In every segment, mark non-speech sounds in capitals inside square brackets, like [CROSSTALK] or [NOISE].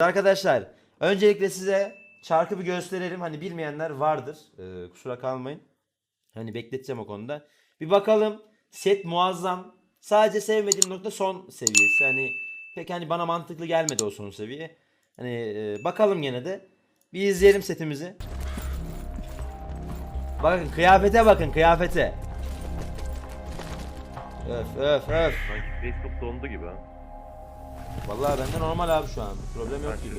Arkadaşlar öncelikle size çarkı bir gösterelim. Hani bilmeyenler vardır. Ee, kusura kalmayın. Hani bekleteceğim o konuda. Bir bakalım. Set muazzam. Sadece sevmediğim nokta son seviyesi. Hani pek hani bana mantıklı gelmedi o son seviye. Hani e, bakalım gene de. Bir izleyelim setimizi. Bakın kıyafete bakın kıyafete. Öf öf öf. Sanki Facebook dondu gibi ha. Vallahi bende normal abi şu an. Problem yok gibi.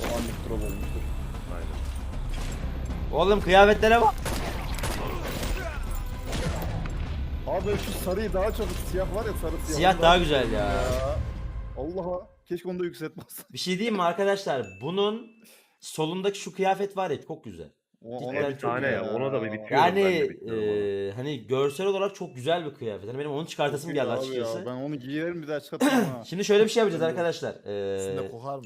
O anlık drone olmuştur. Aynen. Oğlum kıyafetlere bak. Abi şu sarıyı daha çok siyah var ya sarı siyah. Siyah daha güzel ya. Allah'a keşke onu da yükseltmezsen. Bir şey diyeyim mi arkadaşlar? Bunun solundaki şu kıyafet var ya çok güzel. O, ona bir Efsane ya, ona da bir bitiyor. Yani ben de bilmiyorum e, hani görsel olarak çok güzel bir kıyafet. Hani benim onu çıkartasım geldi Abi açıkçası. Ya, ben onu giyerim bir daha [CLEARS THROAT] çıkartmam ha. Şimdi şöyle bir şey yapacağız arkadaşlar. Üstünde Ee, kokar mı?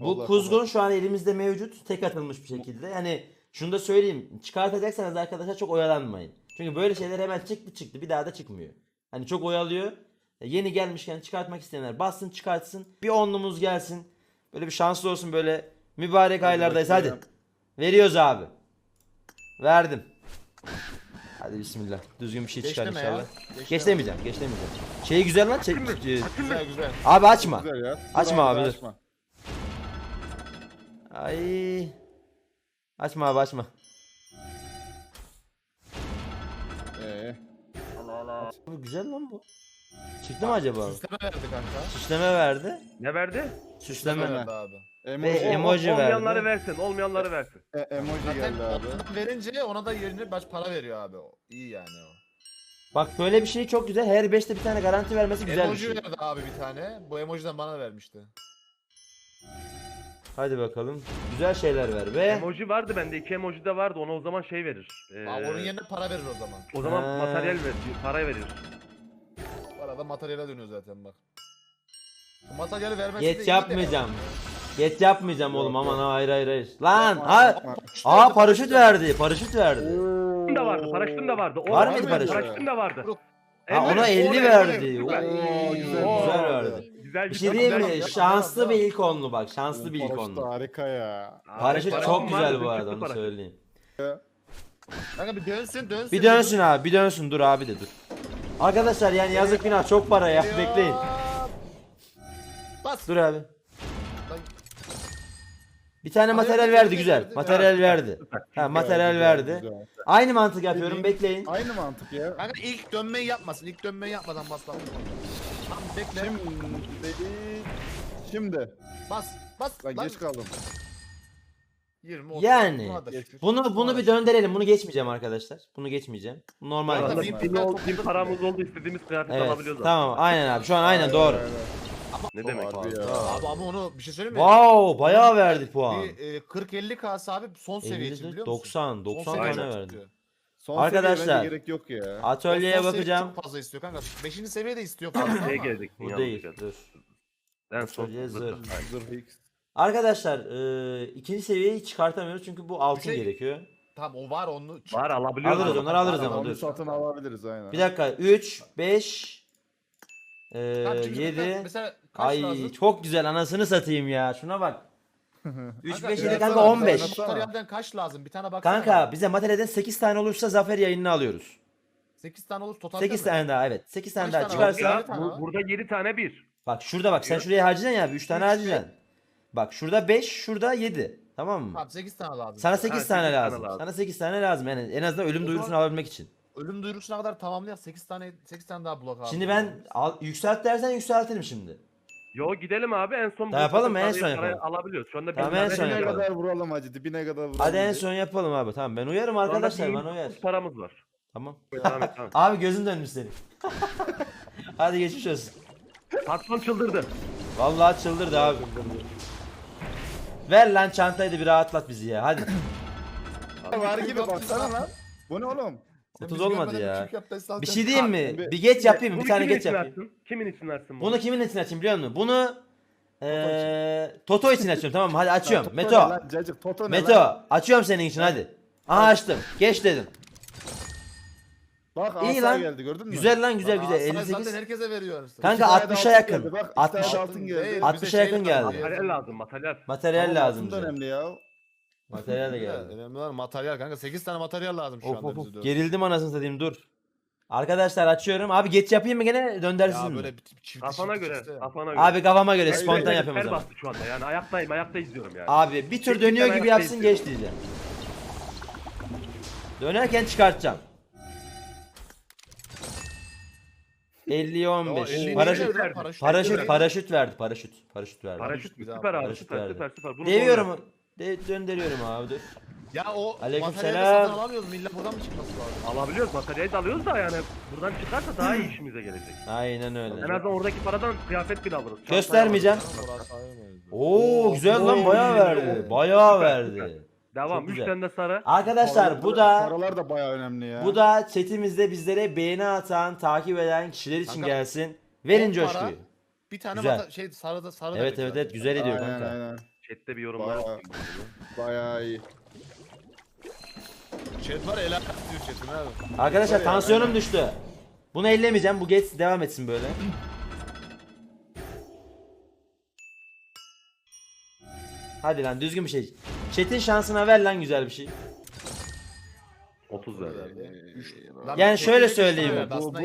bu Vallahi kuzgun şu an elimizde mevcut. Tek atılmış bir şekilde. Yani şunu da söyleyeyim. Çıkartacaksanız arkadaşlar çok oyalanmayın. Çünkü böyle şeyler hemen çıktı çıktı. Bir daha da çıkmıyor. Hani çok oyalıyor. E, Yeni gelmişken çıkartmak isteyenler bassın çıkartsın. Bir onlumuz gelsin. Böyle bir şanslı olsun böyle mübarek aylardayız. Hadi. bakayım. Veriyoruz abi. Verdim. Hadi bismillah. Düzgün bir şey çıkar ya. inşallah. Geçleme. Geç demeyeceğim. Geç demeyeceğim. Şeyi güzel lan. Çek, e, Güzel güzel. abi açma. Güzel ya. Dur Açma abi, dur. Açma. Ay. Açma abi açma. Ee, Allah Allah. Bu güzel lan bu. Çıktı mı acaba? Süsleme verdi kanka. Süsleme verdi. Ne verdi? Süsleme. Süsleme. verdi abi. emoji, Ve emoji olmayanları verdi. versin, olmayanları versin. e, emoji Zaten geldi abi. verince ona da yerine baş para veriyor abi. O. İyi yani o. Bak böyle bir şey çok güzel. Her 5'te bir tane garanti vermesi güzel bir emoji şey. verdi abi bir tane. Bu emojiden bana vermişti. Hadi bakalım. Güzel şeyler ver ve Emoji vardı bende, iki emoji de vardı. Ona o zaman şey verir. Ee, Abi onun yerine para verir o zaman. O zaman Ha. materyal verir, para verir. Arada materyale dönüyor zaten bak. Bu materyali vermesi de geç de- yapmayacağım. Geç yapmayacağım oğlum aman ha hayır hayır hayır. Lan ha. Aa paraşüt verdi. Paraşüt verdi. Paraşütüm de vardı, paraşütüm de vardı. O Var mıydı paraşüt? Paraşütüm de vardı. Ha ona 50 oraya, verdi. oraya. Oo, Oo, güzel, verdi. Güzel Bir şey diyeyim mi? Güzel, Şanslı bir ilk onlu bak. Şanslı bir ilk Paraşüt onlu. harika ya. Paraşüt çok güzel bu arada onu söyleyeyim. Kanka bir dönsün dönsün. Bir dönsün abi bir dönsün dur abi de dur. Arkadaşlar yani yazık günah çok para ya bekleyin. Bas. Dur abi. Bir tane materyal verdi güzel. Materyal verdi. Ha materyal verdi. Aynı mantık yapıyorum bekleyin. Aynı mantık ya. Kanka ilk dönmeyi yapmasın. İlk dönmeyi yapmadan bas lan. Tamam bekle. Şimdi şimdi. Bas. Bas. Ben geç kaldım. 20 30. Yani, Buna da şükür. Bunu bunu bir döndürelim. Bunu geçmeyeceğim arkadaşlar. Bunu geçmeyeceğim. Normal. Arada bir- bin, bin, ol- bin paramız oldu istediğimiz kıyafet Evet. alabiliyoruz. Tamam aynen abi. Şu an aynen doğru. Ne demek? Abi? ya. Abi ama onu bir şey söyleyeyim mi? Wow bayağı verdi puan. Bir e, 40-50 kası abi son seviye için 50, biliyor musun? 90 90 Son tane seviye verdi. Son Arkadaşlar, seviye gerek yok ya. Atölyeye son seviye bakacağım. Çok fazla istiyor kanka. 5. seviye de istiyor fazla ama. Şey geldik. Bu değil. Dur. En son. Atölye zırh. Aynen. Zırh X. Arkadaşlar e, ikinci seviyeyi çıkartamıyoruz çünkü bu altın şey- gerekiyor. Tamam o var onu. Var alabiliyoruz. Alırız onları alırız ama Onu dur. satın alabiliriz aynen. Bir dakika 3 5 Tamam, çünkü 7 Mesela kaç Ay lazım? çok güzel anasını satayım ya. Şuna bak. [LAUGHS] 3 Kanka, 5 7 biraz kanka daha- 15. biraz daha- Materyalden kaç lazım? Bir tane baksana. Kanka bize materyalden 8 tane olursa zafer yayınını alıyoruz. 8 tane olur total 8 tane daha evet. 8 tane Kaç daha tane çıkarsa? Ya, tane bu- burada 7 tane bir. bak şurada bak sen şuraya harcayacaksın ya 3 tane Üç, harcayacaksın. Bak şurada 5 şurada 7. Tamam mı? Tamam 8 tane lazım. Sana Ha, 8 sekiz tane tane lazım. lazım. Sana 8 tane lazım yani en azından ölüm O duyurusunu zaman- alabilmek için. Ölüm duyurusuna kadar tamamlayak 8 tane 8 tane daha blok abi. Şimdi ben al, yükselt dersen yükseltirim şimdi. Yo gidelim abi en son. Tamam, yapalım, en son parayı yapalım. Alabiliyoruz. Şu anda Tamam, bir en tane son bir Dibine yapalım. kadar vuralım hacı dibine kadar vuralım. Hadi en diye. son yapalım abi. Tamam ben uyarım arkadaşlar bana uyar. paramız var. Tamam. Devam et tamam. Abi gözün dönmüş senin. [LAUGHS] Hadi geçmiş olsun. Patron çıldırdı. Vallahi çıldırdı abi. Ver lan çantayı da bir rahatlat bizi ya. Hadi. Var gibi baksana lan. Bu ne oğlum? Sen 30 bizi olmadı görmeden ya. Bir sen- şey diyeyim mi? Abi, Bir geç yapayım mı? Bunu Bir tane geç yapayım. Kimin için açsın Bunu kimin için açayım biliyor musun? Bunu eee Toto için açıyorum tamam mı? Hadi açıyorum. Toto Meto. ne lan? Cacık Toto ne lan? Meto açıyorum senin için hadi. Aha açtım. Geç dedim. Bak İyi asa lan. geldi gördün mü? Güzel lan güzel Bak, güzel. Asay 58. Zaten herkese veriyor. anasını. Kanka de 60'a altın yakın. geldi, bak, iki 60 tane de altın altın değil, geldi. bize 60'a şey yakın geldi. ya. Materyal lazım materyal. Materyal lazım altın da bize. önemli ya. Materyal de geldi. Önemli olan materyal kanka. 8 tane materyal lazım şu Of anda of bize of. Gerildim anasını satayım dur. Arkadaşlar açıyorum. Abi geç yapayım mı gene döndersiz Ya mi? böyle bir çift Kafana çift göre. ya. Kafana göre. Abi kafama göre Hayır, spontan hayır, yapıyorum o Ter zaman. bastı şu anda yani ayaktayım ayakta izliyorum yani. Abi bir Çekil dönüyor gibi ayakta yapsın izliyorum. geç diyeceğim. Dönerken çıkartacağım. 50'ye 15. Ya, elli Paraşüt lan? Paraşüt. paraşüt Paraşüt. verdi. Paraşüt. Paraşüt verdi. Paraşüt daha süper abi paraşüt süper verdi. süper süper. Bunu Deviyorum. De döndürüyorum abi dur. Ya o Aleyküm materyali selam. satın alamıyoruz mu? İlla buradan mı çıkması lazım? Alabiliyoruz materyali de alıyoruz da yani buradan çıkarsa daha iyi işimize gelecek. [CLEARS THROAT] Aynen En öyle. azından oradaki paradan kıyafet bile alırız. Göstermeyeceğim. Orası ayrı. Oo güzel lan bayağı verdi. Bayağı Süper, verdi. Devam. Çok 3 güzel. tane de sarı. Arkadaşlar bu da Paralar da baya önemli ya. bu da chatimizde bizlere beğeni atan, takip eden kişiler için Kanka, gelsin. Verin para, coşkuyu. Bir tane Güzel. mata- şey sarı da sarı Evet evet evet güzel ediyor Aynen kanka. aynen. Chat'te bir yorumlar Bayağı. okuyayım. Baya iyi. Chat var el diyor chat'in abi. Arkadaşlar Var ya, tansiyonum aynen. düştü. Bunu ellemeyeceğim. Bu geç devam etsin böyle. Hadi lan düzgün bir şey. Chat'in şansına ver lan güzel bir şey. 30 ver. Üç- Yani şöyle söyleyeyim. Bu, bu olmadı.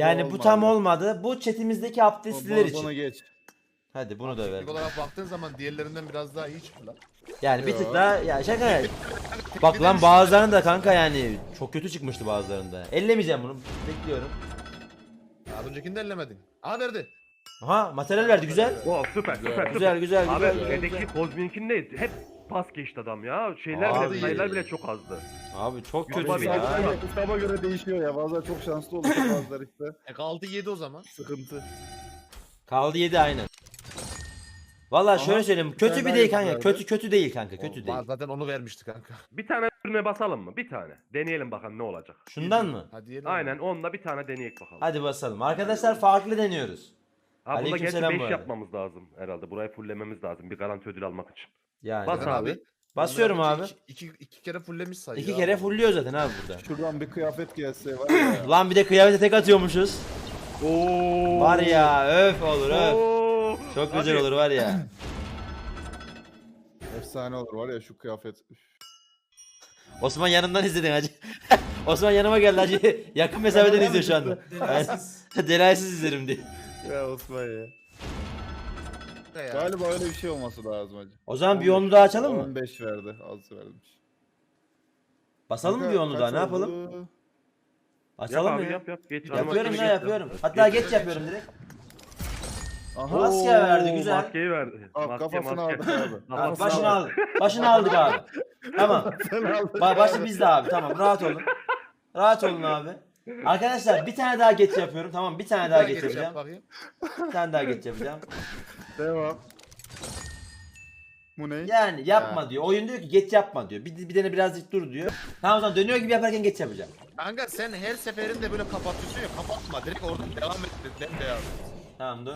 Yani bu olmadı. tam olmadı. Bu chatimizdeki abdestliler Bu- Bunu için. geç. Hadi bunu da ver. Teknik olarak baktığın zaman diğerlerinden biraz daha iyi çıktı lan. Yani bir tık daha ya şaka. Bir Bak lan bazılarında kanka yani çok kötü çıkmıştı bazılarında. Ellemeyeceğim bunu. Bekliyorum. Az öncekini de ellemedin. Aa verdi. Aha materyal verdi güzel. Oh süper süper süper. Güzel güzel Abi güzel. şeydeki Kozmink'in de hep pas geçti adam ya. Şeyler Abi. bile sayılar bile çok azdı. Abi çok kötü abi, ya. Sadece Ustama göre değişiyor ya. Bazen çok şanslı oluyor [LAUGHS] bazıları işte. E kaldı 7 o zaman. Sıkıntı. Kaldı 7 aynen. Valla şöyle söyleyeyim. Kötü bir değil kanka. verdi. Kötü kötü değil kanka. Kötü O- değil. Zaten onu vermişti kanka. Bir tane ürüne basalım mı? Bir tane. Deneyelim bakalım ne olacak. Şundan mı? Hadi diyelim. Aynen onunla bir tane deneyek bakalım. Hadi basalım. Arkadaşlar farklı deniyoruz. Ha burada gerçi Aleykümselam bu 5 arada. yapmamız lazım herhalde. Burayı fulllememiz lazım bir garanti ödül almak için. Yani. Bas Zaten abi. Basıyorum abi. iki, iki, iki kere fulllemiş sayıyor. İki abi. kere fullüyor zaten abi burada. [LAUGHS] Şuradan bir kıyafet gelse var [CLEARS THROAT] ya. Lan bir de kıyafete tek atıyormuşuz. Oo. Var ya öf olur öf. Oo. Çok güzel Hadi. olur var ya. [CLEARS THROAT] Efsane olur var ya şu kıyafet. [LAUGHS] Osman yanından izledin hacı. [LAUGHS] Osman yanıma geldi hacı. Yakın mesafeden izliyor şu anda. Delaysiz izlerim diye. Ya Osman ya. Ne ya? Galiba öyle bir şey olması lazım hacı. O zaman bir yolunu daha açalım mı? 15 verdi. Az vermiş. Basalım mı bir Kanka, yolunu daha ne yapalım? Yap Açalım mı abi ya? yap yap. Geç. Yapıyorum ya yapıyorum. yap. Hatta Geç. geç yapıyorum direkt. Aha. Maske verdi güzel. Maskeyi verdi. Al Maske, kafasını maske. aldık abi. Abi başını aldı. al. Başını aldık abi. Tamam. Sen aldın. Ba başı bizde abi. Tamam rahat olun. Rahat olun abi. Arkadaşlar bir tane daha geç yapıyorum. Tamam bir tane daha Daha geç geç yap yapacağım. bakayım. Bir tane daha geç yapacağım. Devam. Bu ne? Yani yapma Ya. diyor. Oyun diyor ki geç yapma diyor. Bir, bir tane birazcık dur diyor. Tamam o zaman dönüyor gibi yaparken geç yapacağım. Kanka sen her seferinde böyle kapatıyorsun ya kapatma direkt oradan devam et. de- de- devam et. Tamam dur.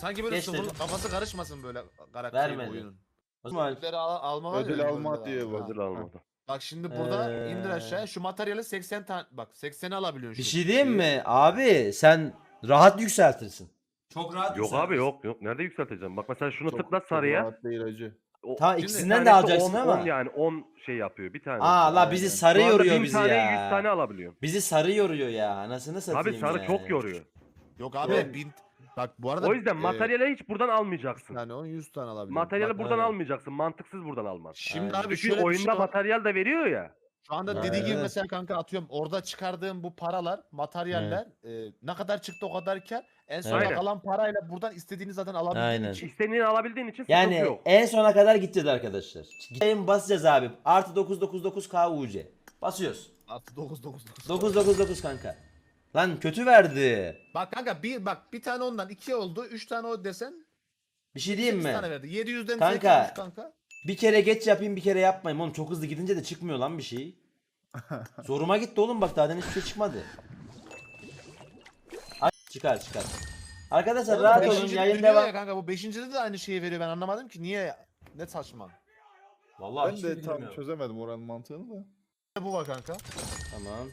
Sanki böyle Geç sıfır, dedim. kafası karışmasın böyle karakterin Vermedi. oyunun. O zaman Ödülleri al, alma var ya, Ödül alma diyor. Ödül almadı. Bak şimdi burada Ee, indir aşağıya şu materyali 80 tane bak 80'i alabiliyorsun. bir şey diyeyim mi? Abi sen rahat yükseltirsin. Çok rahat Yok abi yok yok. Nerede yükselteceğim? Bak mesela şunu Çok- tıkla çok sarıya. rahat değil hacı. O- Tamam ikisinden de tanesi alacaksın 10 ama. 10 yani 10 şey yapıyor bir tane. Aa la bizi sarı Şu anda yoruyor bin bizi tane, ya. 100 tane alabiliyorum. Bizi sarı yoruyor ya. Anasını satayım Abi sarı ya. çok yoruyor. Yok abi Yok. bin bak bu arada O yüzden e, materyale hiç buradan almayacaksın. yani 10 100 tane alabiliyorum. Materyali Bak, buradan aynen. almayacaksın. Mantıksız buradan alman. Şimdi Aynen. abi Çünkü şöyle bir oyunda şey var. materyal de veriyor ya. Şu anda Evet. dediği gibi mesela kanka atıyorum orada çıkardığım bu paralar, materyaller e, ne kadar çıktı o kadar kar. En sona Aynen. kalan parayla buradan istediğini zaten alabildiğin Aynen. için. İstediğini alabildiğin için sıkıntı Yani yok. en sona kadar gideceğiz arkadaşlar. Gideyim basacağız abi. Artı 999k UC. Basıyoruz. Artı 9 9 9. 999 kanka. Lan kötü verdi. Bak kanka bir bak bir tane ondan iki oldu. Üç tane o desen Bir şey diyeyim 8 mi? tane verdi. 700'den Kanka. 800 kanka. Bir kere geç yapayım bir kere yapmayayım. Oğlum çok hızlı gidince de çıkmıyor lan bir şey. [LAUGHS] Zoruma gitti oğlum bak daha hiçbir şey çıkmadı. Ay, çıkar çıkar. Arkadaşlar Oğlum, rahat olun yayın dönüyor devam. Ya kanka bu beşincide de aynı şeyi veriyor ben anlamadım ki niye ne saçma. Vallahi Ben de bilmiyorum. tam çözemedim oranın mantığını da. Ne bu var kanka? Tamam.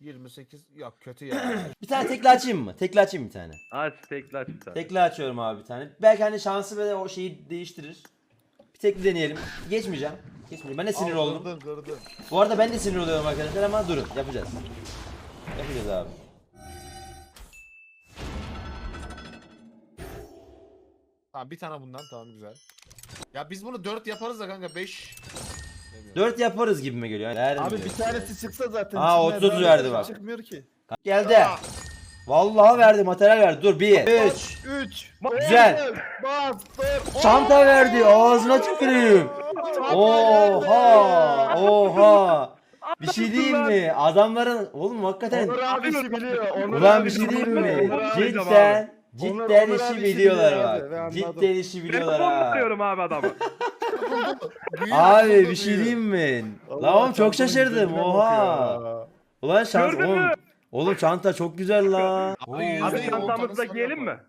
28 yok kötü ya. [CLEARS THROAT] Bir tane tekli açayım mı? Tekli açayım bir tane. Aç tekli aç bir tane. Tekli açıyorum abi bir tane. Belki hani şansı böyle o şeyi değiştirir. Bir tekli deneyelim. Geçmeyeceğim. Geçmeyeceğim. Ben de sinir oldum. Kırdın kırdın. Bu arada ben de sinir oluyorum arkadaşlar ama durun yapacağız. Yapacağız abi. Tamam bir tane bundan tamam güzel. Ya biz bunu 4 yaparız da kanka 5. 4 yaparız gibime geliyor. Yani. Abi bir tanesi çıksa zaten. Aa, içinden 30 daha verdi bir bak. Çıkmıyor ki. Geldi. Vallahi verdi materyal verdi. Dur 1 3 3. Güzel. Bas dur. Çanta verdi. Ağzına tüküreyim. Oha! Oha! Bir şey diyeyim mi? Adamların oğlum hakikaten Onur abi biliyor. Onur Ulan bir şey diyeyim mi? Cidden cidden Onur işi abi işi biliyorlar biliyor abi, ben bak. anladım. Cidden işi biliyorlar ha. konuşuyorum abi adamı. [LAUGHS] Abi bir şey diyeyim mi? Allah Lan oğlum çok şaşırdım. Oha. Ulan şans Gördün oğlum. mü? Oğlum çanta çok güzel lan. Abi, Abi çantamızı da giyelim mi?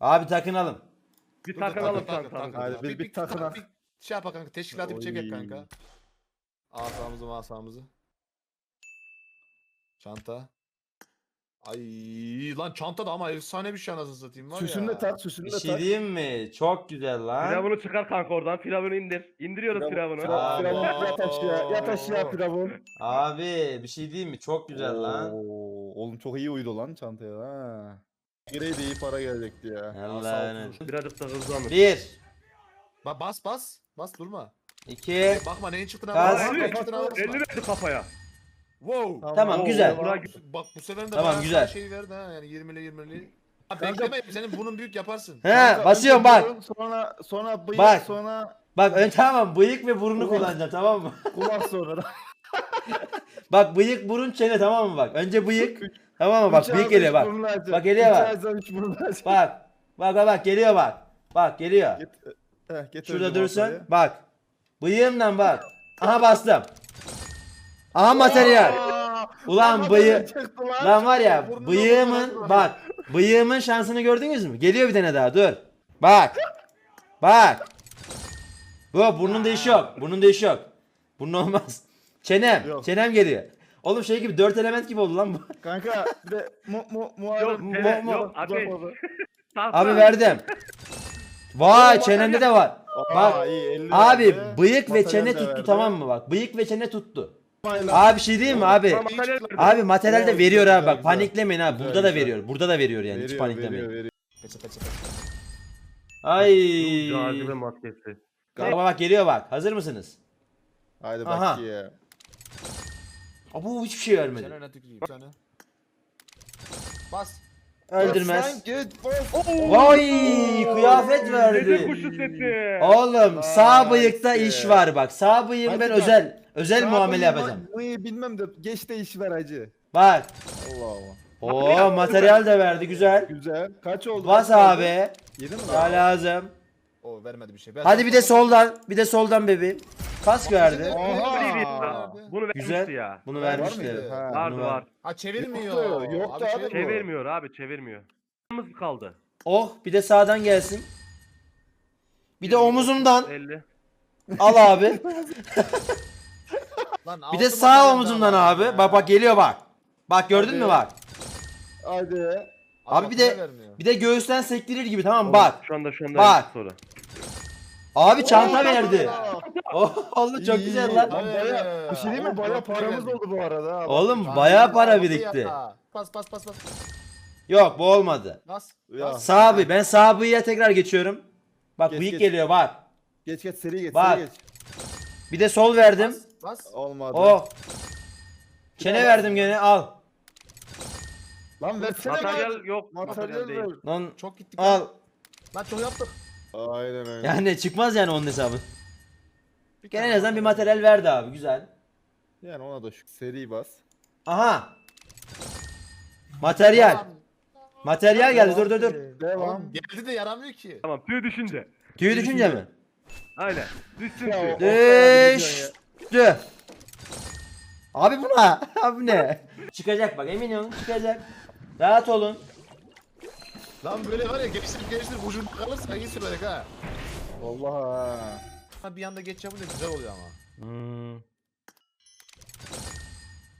Abi takınalım. Bir takın, çantamızı. Hadi bir- bir takınak. bir şey yap kanka teşkilatı bir çekek Oy. kanka. Asamızı masamızı. Çanta. Ay lan çanta da ama efsane bir şey anasını satayım var Süsünü ya. de tak, süsünü Bir de şey tak. diyeyim mi? Çok güzel lan. Firavunu çıkar kanka oradan. Firavunu indir. İndiriyoruz Firavunu. Aa. Firavun yat aşağı, yat aşağı Firavun. Abi bir şey diyeyim mi? Çok güzel lan. Oo, Oğlum çok iyi uydu lan çantaya ha. Girey de iyi para gelecekti ya. Allah'ın. Birazcık da hızlanır. 1 Ba bas bas. Bas durma. 2 Bakma neyin çıktığına Gaz. bakma. Neyin Abi, çıktığına 50 bakma. verdi kafaya. Wow. Tamam, güzel. Burak Bak bu sefer de Tamam, bayağı güzel. şey verdi ha yani 20'li 20'li. Abi Kanka- bekleme senin bunun büyük yaparsın. He Kanka, basıyorum bak. Sonra sonra bıyık Bak. sonra Bak ön tamam bıyık ve burunu Ulan. kullanacağım tamam mı? kulak sonra. [LAUGHS] Bak bıyık burun çene tamam mı bak? Önce bıyık tamam mı? Bak Üç bıyık geliyor bak. Bak geliyor bak. Bak. Bak bak bak geliyor bak. Bak geliyor. Getir Şurada dursun. Bak. Bıyığımdan bak. Aha bastım. Aha materyal. Ulan çıktı lan. Var ya bıyığımın bak. Bıyığımın şansını gördünüz mü? Geliyor bir tane daha dur. Bak. Bak. Bu burnunda iş yok. Burnunda iş yok. Burnun olmaz. Çenem. Yok. Çenem geliyor. Oğlum şey gibi dört element gibi oldu lan bu. Kanka bir de mu mu Yok, mu- yok, mu- mu- Tahta. Abi [LAUGHS] verdim. Vay Oo, çenemde de var. Aa, Bak. Abi bıyık ve çene tuttu verdi. tamam mı bak. Bıyık ve çene tuttu. Abi bir şey diyeyim mi abi? Abi materyal de veriyor abi bak paniklemeyin abi. Burada da veriyor. Burada da veriyor yani hiç paniklemeyin. veriyor, veriyor. Peçe peçe peçe. Ay. Cazibe maskesi. Bak bak geliyor bak. Hazır mısınız? Haydi Aha. bak ya. Aa, bu hiçbir şey vermedi. Bas. Öldürmez. Vay kıyafet verdi. Oğlum sağ bıyıkta iş var bak. Sağ bıyığım ben özel özel Daha muamele yapacağım. bıyığı bilmem de geç de iş ver hacı. Bak. Allah Allah. Oo materyal de verdi güzel. Güzel. Kaç oldu? Bas Kaç oldu? abi. Yedi mi? Daha lazım. O vermedi bir şey. Hadi bir de soldan. Bir de soldan bebeğim. Kask verdi. Bunu ya. Bunu vermişti Güzel. ya. Bunu Var vermişti. mıydı? Ha. Vardı bunu ver. var. Ha çevirmiyor. Yoktu, yoktu abi bu. Çevirmiyor abi çevirmiyor. Yalnız kaldı. Oh bir de sağdan gelsin. Bir de omuzumdan 50. al abi. [LAUGHS] Lan Bir de altı sağ materyal omuzumdan daha var abi. ya. Bak bak geliyor bak. Bak gördün mü Hadi. bak. Hadi. Abi bir de- vermiyor. Bir de göğüsten sektirir gibi tamam mı? bak. Şu anda şu anda Bak. sonra. Abi çanta verdi. [LAUGHS] Oh oğlum çok İyi, güzel lan. Lan baya, bir şey değil mi? Baya paramız oldu bu arada. ha. Oğlum bayağı para birikti. Pas pas pas pas. Yok bu olmadı. Bas. Ya. Bas. Sağ bıy. Ben sağ bıyığa tekrar geçiyorum. Bak Geç, bıyık geç. geliyor bak. Geç geç seri geç Bak. seri geç. Bir de sol verdim. Bas. Olmadı. Oh. Çene verdim gene al. Lan versene Materyal lan. yok. Materyal Materyal değil. ver. Lan Çok gittik. al. Lan. Çok yaptık. Aynen öyle. Yani çıkmaz yani onun hesabı. Gene en azından bir materyal. verdi abi güzel. Yani ona da şu seri bas. Aha. Materyal. Materyal geldi dur dur dur. Devam. Geldi de yaramıyor ki. Tamam tüy düşünce. Tüyü düşünce mi? Aynen. Düşsün Ya tüy. o- Ortaya Düştü. Abi bu ne? [LAUGHS] Abi ne? Çıkacak bak emin olun çıkacak. Rahat olun. Lan böyle var ya geliştirip geliştirip ucun kalırsa iyi sürerek ha. Vallahi ha. Bir anda geç yapınca güzel oluyor ama. Hmm.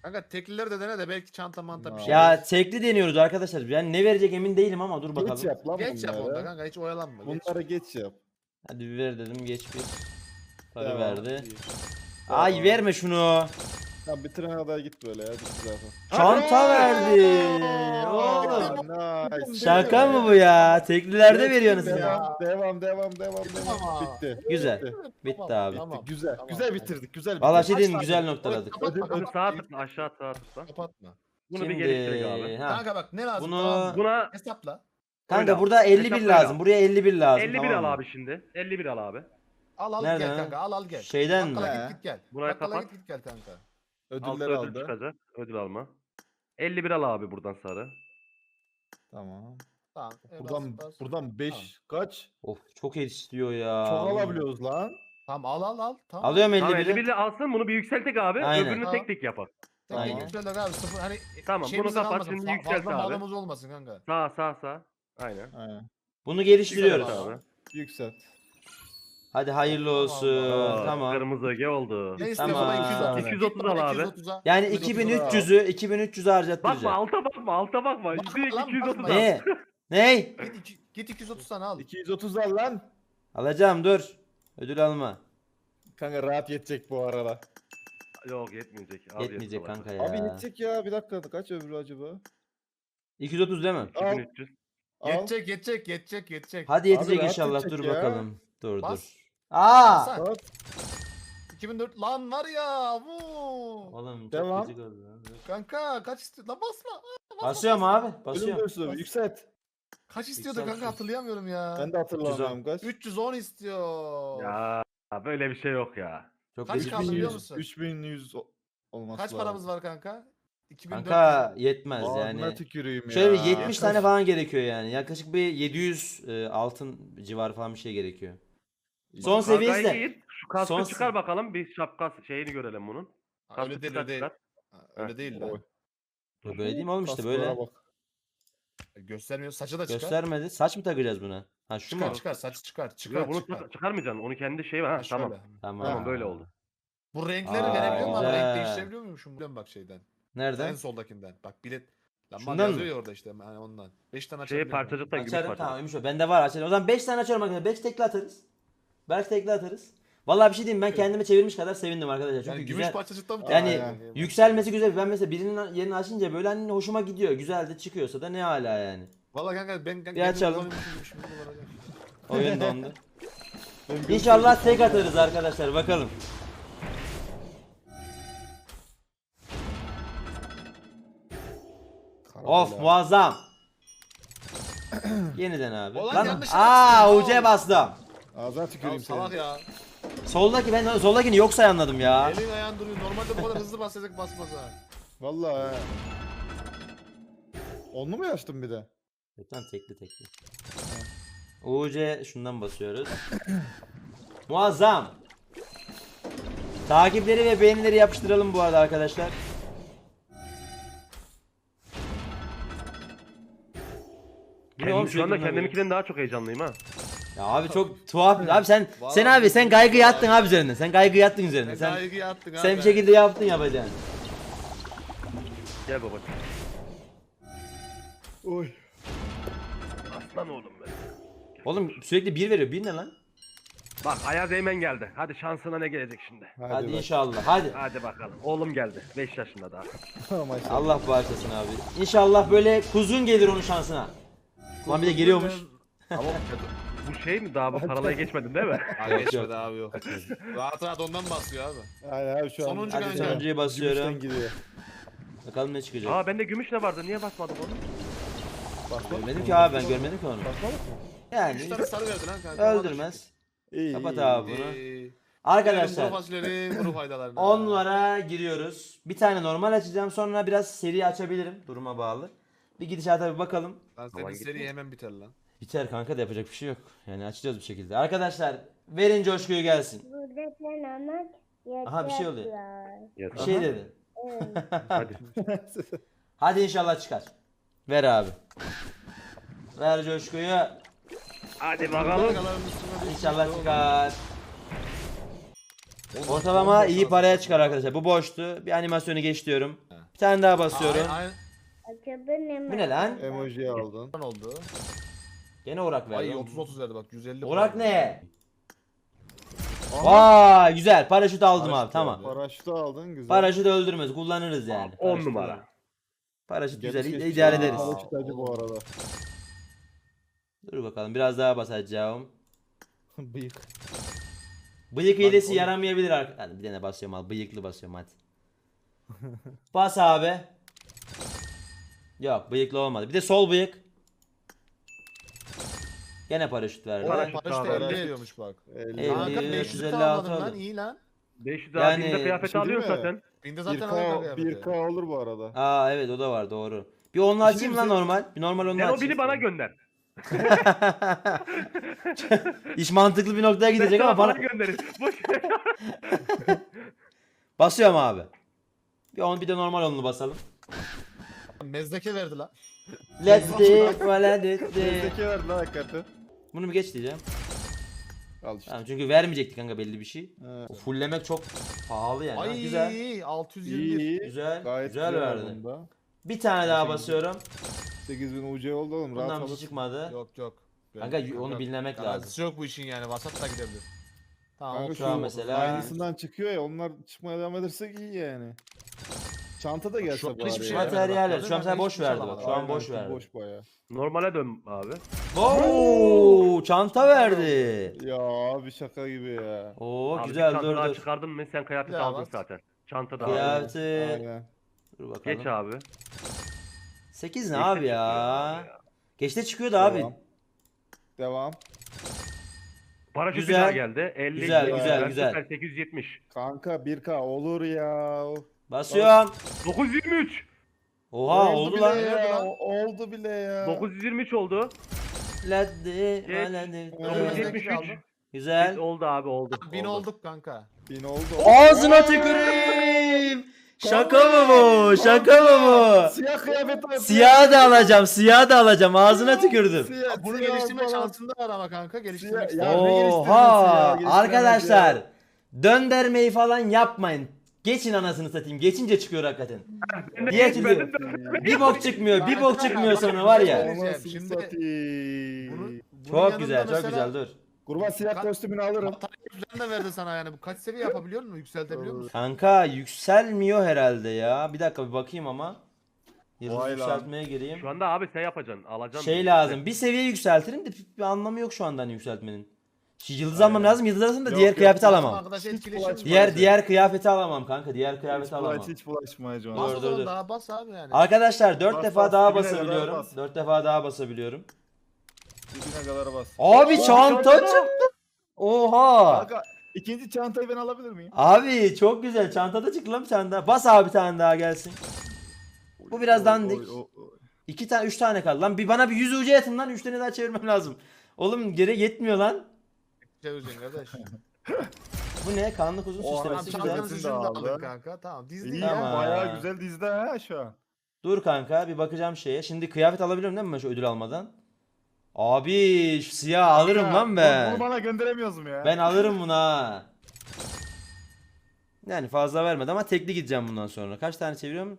Kanka teklileri de dene de belki çanta manta bir şey. Ya tekli deniyoruz arkadaşlar. Yani ne verecek emin değilim ama dur Geç bakalım. yap lan Geç yap onda kanka hiç oyalanma. Geç. Bunları geç yap. Hadi bir ver dedim geç bir. Para Devam. verdi. İyi. Ay verme şunu. Tamam bitirene kadar git böyle ya. Bitti zaten. Çanta verdi. Oğlum. nice. Şaka mı bu ya? Teklilerde veriyorsunuz ya. Devam devam devam devam. Bitti. Güzel. Bitti, abi. Tamam. Güzel. Tamam. Güzel bitirdik. Güzel Valla bitirdik. şey diyeyim güzel noktaladık. Kapatma, Ödül- kapatma. Sağ tıkla aşağı sağ tıkla. Kapatma. Bunu bir Şimdi geliştirek abi. ha. Kanka bak ne lazım? Bunu- Tamam? Buna Hesapla. Kanka Öyle burada al. 51 Hesap lazım. al. Buraya 51 lazım. 51 tamam al abi şimdi. 51 al abi. Al al Nereden gel ha? kanka al al gel. Şeyden mi? Bakkala git git gel. Burayı Bakkala kapat. git git gel kanka. Altta Ödüller ödül aldı. çıkacak. Ödül alma. 51 al abi buradan sarı. Tamam. Tamam. e, Buradan bas, bas. buradan 5 kaç? Of çok el istiyor ya. Çok alabiliyoruz lan. Tamam al al al. Tamam. Alıyorum Tamam 51'i. 51'i alsın bunu bir yükseltek abi. Aynen. Öbürünü Tamam. tek tek yapar. Tek Aynen. tek yükseldik abi sıfır hani Tamam, bunu şeyimiz kapat, kalmasın, şimdi fa- yükselt Fazla abi. malımız olmasın kanka. Sağ sağ sağ. Aynen. Aynen. Bunu geliştiriyoruz. Güzel abi. Yükselt. Hadi hayırlı Tamam, olsun. Tamam. Kırmızı öge oldu. Ne Tamam. istiyorsan 230. 230 al abi. 230'a. Yani 230'a. 2300'ü 2300'ü Bakma harcattıracak. alta bakma alta bakma. Bakma Direkt lan, 230 bakma. al. Ne? Ne? Git, iki- git 230 tane al. 230 al lan. Alacağım dur. Ödül alma. Kanka rahat yetecek bu arada. Yok yetmeyecek. Abi Yetmeyecek yetmez. kanka ya. Abi yetecek ya. Bir dakika kaç öbürü acaba? 230 değil mi? Al. 2300. Al. Yetecek yetecek yetecek yetecek. Hadi yetecek rahat inşallah. yetecek Dur ya. bakalım. Dur Bas. dur. Aa! Bak. 2004 lan var ya bu. Oğlum çok Devam. gıcık oldu lan. Kanka kaç istiyor? Lan basma. Aa, basma, Basıyorum basma. abi. Ölüm Basıyorum. yükselt. Kaç istiyordu kanka hatırlayamıyorum ya. Ben de hatırlamıyorum kaç. 310 istiyor. Ya böyle bir şey yok ya. Çok Kaç gıcık kaldı oldu. biliyor 3100, musun? 3100 o- olması Kaç lazım. paramız var kanka? 2400. Kanka yetmez yani. tüküreyim ya. Şöyle bir 70 Kaç- tane falan gerekiyor yani. Yaklaşık bir 700 e, altın civarı falan bir şey gerekiyor. Son seviyesi de. giy, Şu kaskı Son- çıkar bakalım bir şapka şeyini görelim bunun. Ha, Kaskı öyle değil çıkar öyle değil. çıkar. Ha, Öyle değil Oy. lan. Ya Böyle değil mi oğlum işte Kasklara böyle. bak. Göstermiyor. Saçı da çıkar. Göstermedi. Saç mı takacağız buna? Ha şu Çıkar mu? çıkar saç çıkar çıkar Yok bunu çıkar. çıkar- çıkarmayacaksın. Onun kendi şeyi var. Ha, Ha, tamam. şöyle. Tamam. Tamam böyle oldu. Bu renkleri Aa, verebiliyor mu? güzel. Renk değiştirebiliyor muymuşum? Biliyorum bak şeyden. En Nerede? soldakinden. Bak bilet. Lan Şundan bak yazıyor mı? ya orada işte. Yani ondan. 5 tane Şeyi açabiliyorum. parçacıkta gümüş Açarım parçacık. tamam iyiymiş o. Bende var açarım. O zaman 5 tane açıyorum arkadaşlar. 5 tekli atarız. Belki tekli atarız. Vallahi bir şey diyeyim ben kendimi çevirmiş kadar sevindim arkadaşlar. Çünkü Yani güzel. gümüş parçacıkta mı? Yani Aynen. yükselmesi güzel. Ben mesela birinin yerini açınca böyle hani hoşuma gidiyor. Güzel de çıkıyorsa da ne hala yani. Valla kanka ben kanka Bir açalım. Şimdi kullanacağım. Oyun [LAUGHS] dondu. İnşallah tek atarız arkadaşlar bakalım. Of muazzam. [CLEARS THROAT] Yeniden abi. Ulan Lan yanlış aa yapmışsın. ucuya bastım. Ağzına Ya tüküreyim salak ya. Soldaki ben soldakini yok sayanladım ya. Elin ayağın duruyor. Normalde bu kadar hızlı basacak basmaz ha. Vallahi. he. Onlu mu açtın bir de? Yok lan tekli tekli. UC şundan basıyoruz. [COUGHS] Muazzam. Takipleri ve beğenileri yapıştıralım bu arada arkadaşlar. Bu ne oğlum Kendim, şu anda sürekli bunlar kendimkinden daha çok heyecanlıyım ha. Ya abi çok tuhaf. Abi sen Vallahi sen abi sen çok kaygı tuhaf yattın ya. abi üzerine. Sen kaygı yattın üzerine. Sen Sen kaygıya attın sen abi. bir şekilde yaptın yapacağını. Gel babacığım. Oy. Aslan oğlum be. Oğlum sürekli bir veriyor. Bir ne lan? Bak Ayaz Eymen geldi. Hadi şansına ne gelecek şimdi? Hadi, Hadi bak. inşallah. Hadi. Hadi bakalım. Oğlum geldi. 5 yaşında daha. [LAUGHS] Maşallah. Allah bağışlasın abi. İnşallah böyle kuzun gelir onun şansına. Lan bir de geliyormuş. Ama [LAUGHS] Bu şey mi daha bu paralaya geçmedin değil mi? [LAUGHS] Abi geçmedi abi yok. rahat rahat ondan basıyor abi. Aynen abi şu an. Sonuncu Hadi kanka. sonuncuyu basıyorum. Gümüşten giriyor. Bakalım ne çıkacak. Aa bende gümüş ne vardı? Niye basmadık onu? Basma. Görmedim ki abi ben görmedim ki onu. Basmadık mı? Yani 3 tane sarı verdi lan kanka. öldürmez. İyi. Kapat iyi. abi bunu. Ee, Kuru Arkadaşlar kuru faydalarını. 10 numara giriyoruz. Bir tane normal açacağım sonra biraz seri açabilirim duruma bağlı. Bir gidişata bir bakalım. Lan senin Aman seri hemen biter lan. Biter kanka da yapacak bir şey yok. Yani açacağız bir şekilde. Arkadaşlar verin coşkuyu gelsin. Burada oynamak Aha, bir şey oluyor. Bir şey dedi. Evet. [LAUGHS] Hadi. [LAUGHS] Hadi inşallah çıkar. Ver abi. Ver coşkuyu. Hadi bakalım. Bir- İnşallah çıkar. Ortalama iyi paraya çıkar arkadaşlar. Bu boştu. Bir animasyonu geç diyorum. Bir tane daha basıyorum. Bu ne lan? Emoji aldın. oldu. Gene orak Ay verdi. 30 30 verdi bak 150. Orak ne? Vay güzel. Paraşüt aldım Paraşüt abi. Tamam. verdi. Paraşütü aldın güzel. Paraşüt öldürmez. Kullanırız yani. 10 Paraşüt numara. Paraşüt güzel. geçmiş idare ya. ederiz. Paraşüt acı bu arada. Dur bakalım. Biraz daha basacağım. [LAUGHS] Bıyık. Bıyık hilesi oğlum- yaramayabilir arkadaşlar. Bir tane basıyorum al. Bıyıklı basıyorum hadi. [LAUGHS] Bas abi. Yok bıyıklı olmadı. Bir de sol bıyık. Gene paraşüt verdi. Paraşüt Paraşüt daha de 50 verdi. ediyormuş bak. 50. Elli. Kanka 500 156 almadın lan iyi lan. 500 Yani, yani, binde kıyafet şey alıyor zaten. Binde zaten 1K, alıyor 1K olur bu arada. Aa evet o da var doğru. Bir onunla şey açayım lan normal. Bir normal onunla Sen o açayım. bini bana gönder. [LAUGHS] İş mantıklı bir noktaya gidecek ama bana gönderin. Ver. [LAUGHS] basıyorum abi. Bir on bir de normal onlu basalım. Mezdeke verdi lan. Let's do it. Bizdeki verdi lan hakikaten. Bunu bir geç diyeceğim. Al işte. Tamam çünkü vermeyecektik kanka belli bir şey. He. O fulllemek çok pahalı yani. Ha, Ay güzel. 621. İyi iyi. Güzel. Gayet güzel güzel verdi. bunda. Bir tane daha basıyorum. 8000 UC oldu oğlum rahat Bundan bir şey çıkmadı. Yok yok. Kanka onu bilmemek lazım. Garantisi yok bu işin yani. Vasat da gidebilir. Tamam. Kanka şu an mesela- Aynısından çıkıyor ya onlar çıkmaya devam edersek iyi yani. Çanta da gelse bari. hiçbir şey ya. Materyaller. Şu an mü? boş şey verdi bak. Şu an boş verdi. Boş baya. Normale dön abi. Oo, çanta verdi. Ya abi şaka gibi ya. Oo Abi güzel dur çanta daha dur. çıkardın mı sen kıyafet Ya aldın bak. zaten. Çanta da Aynen, aldın. Kıyafeti. Aynen. Dur bakalım. Geç abi. 8 ne abi ya? Geçte çıkıyordu abi. Devam. Devam. Paraşüt Güzel. daha geldi. 50 Güzel, güzel, güzel. Süper 870. Kanka 1K olur ya. Basıyorum. 923. Oha oldu bile lan. ya. Oldu bile ya. 923 oldu. Leddi, Geç. leddi. 973. Güzel. Oldu abi oldu. Bin oldu. olduk kanka. 1000 oldu. Ağzına tüküreyim. Şaka mı bu? Şaka mı bu? Siyah kıyafet var. Siyah da alacağım, siyah da alacağım. Ağzına tükürdüm. Siyah, Bunu siyah geliştirme falan. şansında var ama kanka. Geliştirmek Ya- istiyorum. ne geliştirmesi Oha! ya, geliştiremez Arkadaşlar, ya. döndermeyi falan yapmayın. Geçin anasını satayım. Geçince çıkıyor hakikaten. De- Diğer türlü de- bir bok çıkmıyor, bir bok çıkmıyor sonra bir var şey ya. Anasını Şimdi satayım. Bunu, bunun Çok yanında güzel, çok mesela güzel dur. Kurban siyah Ka- kostümünü alırım. Batarya falan da verdi sana yani. Bu kaç seviye yapabiliyor musun? Yükseltebiliyor musun? Kanka yükselmiyor herhalde ya. Bir dakika bir bakayım ama. Yıldız Vay lan. yükseltmeye gireyim. Şu anda abi sen yapacaksın. Alacaksın. Şey lazım. Bir seviye yükseltirim de bir anlamı yok şu anda hani yükseltmenin. Yıldız almam lazım. Yıldız alırsam da Yok, diğer yok, kıyafeti yok. alamam. Arkadaş Hiç etkileşim. bulaşma. Diğer diğer kıyafeti alamam kanka. Diğer Hiç kıyafeti alamam. bulaş, hiç bulaşma Can. Bas Dur, o dur, zaman dur. daha bas abi yani. Arkadaşlar 4 Bas, defa bas, daha dibine kadar basabiliyorum. bas. 4 defa daha basabiliyorum. Dibine kadar bas. Abi çanta çanta. çıktı. Oha. Kanka ikinci çantayı ben alabilir miyim? Abi çok güzel. Çantada çıktı lan bir tane daha. Bas abi bir tane daha gelsin. Bu biraz dandik. oy, oy, oy. 2 tane 3 tane kaldı lan. Bir bana bir 100 ucu atın lan. 3 tane daha çevirmem lazım. Oğlum geri yetmiyor lan. Çevireceksin kardeş. [LAUGHS] Bu ne? Kanlı kuzu Oha, Tamam süslemesi güzel. çantanın güzel. süsünü de aldı. aldın kanka. Tamam dizdi İyi ya. Tamam. ya bayağı güzel dizde ha şu an. Dur kanka bir bakacağım şeye. Şimdi kıyafet alabiliyorum değil mi ben şu ödül almadan? Abi şu siyah alırım Ya, lan bu- ben. Bunu bana gönderemiyoruz mu ya? Ben alırım bunu ha. Yani fazla vermedi ama tekli gideceğim bundan sonra. Kaç tane çeviriyorum?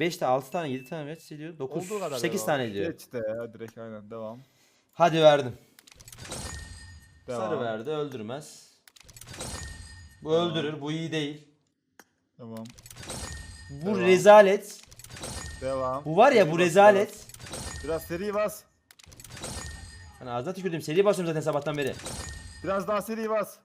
5 tane, 6 tane, 7 tane kaç ediyor? 9, Olduğu kadar 8 ya. tane ediyor. Geç de ya direkt aynen devam. Hadi verdim. Devam. Sarı verdi öldürmez. Bu Tamam. öldürür. Bu iyi değil. Tamam. Bu Devam. rezalet. Devam. Bu var ya Seri bu bas, rezalet. Biraz, biraz seri bas. Hani ağzına tükürdüm. Seri basıyorum zaten sabahtan beri. Biraz daha seri bas.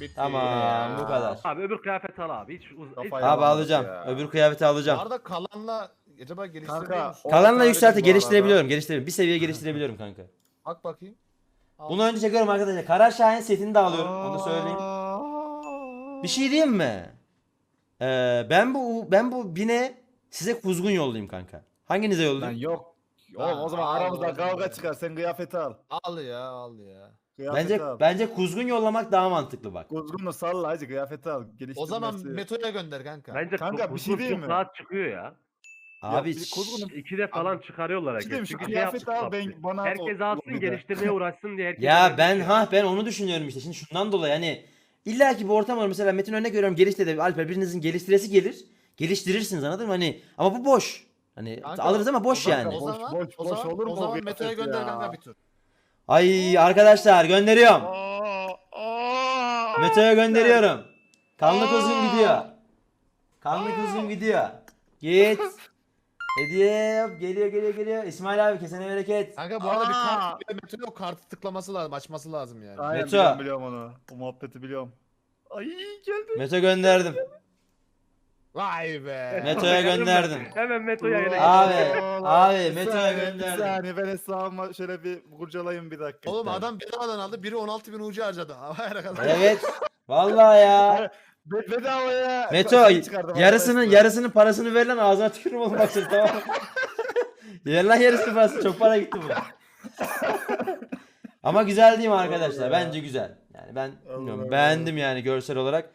Bitti. Tamam bu kadar. Abi öbür kıyafet al abi. Hiç, uz- Kafayı Abi alacağım. ya. Öbür kıyafeti Bu alacağım. arada kalanla acaba geliştirebiliyor Kanka, musun? Kalanla yükselti geliştirebiliyorum. Geliştirebiliyorum. Bir seviye geliştirebiliyorum kanka. Bak bakayım. Bunu önce çekiyorum arkadaşlar. Kara Şahin setini de alıyorum. Onu söyleyeyim. Bir şey diyeyim mi? Ee, ben bu ben bu bine size kuzgun yollayayım kanka. Hanginize Lan yollayayım? yok. Oğlum o zaman aramızda kavga çıkar. Sen kıyafeti al. Al ya al ya. Kıyafeti Bence al. bence kuzgun yollamak daha mantıklı bak. Kuzgununu salla hacı kıyafeti al. O zaman Geliştirmesi- Meto'ya gönder kanka. Bence Kanka, Kanka, bir şey diyeyim mi? rahat çıkıyor ya. Abi bir kuzgunun- İki de falan çıkarıyorlar Bir şey herkes. diyeyim, şu Çünkü şey al, ben- bana Herkes alsın bir geliştirmeye uğraşsın diye herkes ya öyle ben ha ben onu düşünüyorum işte. Şimdi şundan dolayı hani İlla ki bir ortam var. Mesela Metin örnek veriyorum gelişte de Alper birinizin geliştiresi gelir. Geliştirirsiniz anladın mı? Hani ama bu boş. Hani Kanka, alırız ama boş o zaman- yani. O Boş, zaman, boş, o boş zaman, olur mu o zaman Meto'ya gönder ya? kanka bir tur. Ay arkadaşlar gönderiyorum. Mete'ye gönderiyorum. Kanlı kuzum gidiyor. Kanlı kuzum gidiyor. Git. [LAUGHS] Hediye. Geliyor geliyor geliyor. İsmail abi kesene bereket. Kanka bu arada bir Aa! kart Meto'ya o kartı tıklaması lazım, açması lazım yani. Aynen Meto. biliyorum, biliyorum onu. O muhabbeti biliyorum. Ay geldi. Mete gönderdim. Vay be. Meto'ya gönderdim. Hemen Meto yayına Abi, geçti. abi Bir saniye, gönderdim. Bir saniye ben hesabıma şöyle bir kurcalayayım bir dakika. Oğlum adam bedavadan aldı, biri 16 bin ucu harcadı. [LAUGHS] Havaya kadar. Evet. Vallahi ya. Be- bedavaya. Meto şey yarısının yarısının parasını ver lan ağzına tükürürüm oğlum bak şimdi tamam? [LAUGHS] Ver lan yarısını parası çok para gitti bu. Ama güzel değil mi arkadaşlar? Bence güzel. Yani ben bilmiyorum beğendim yani görsel olarak.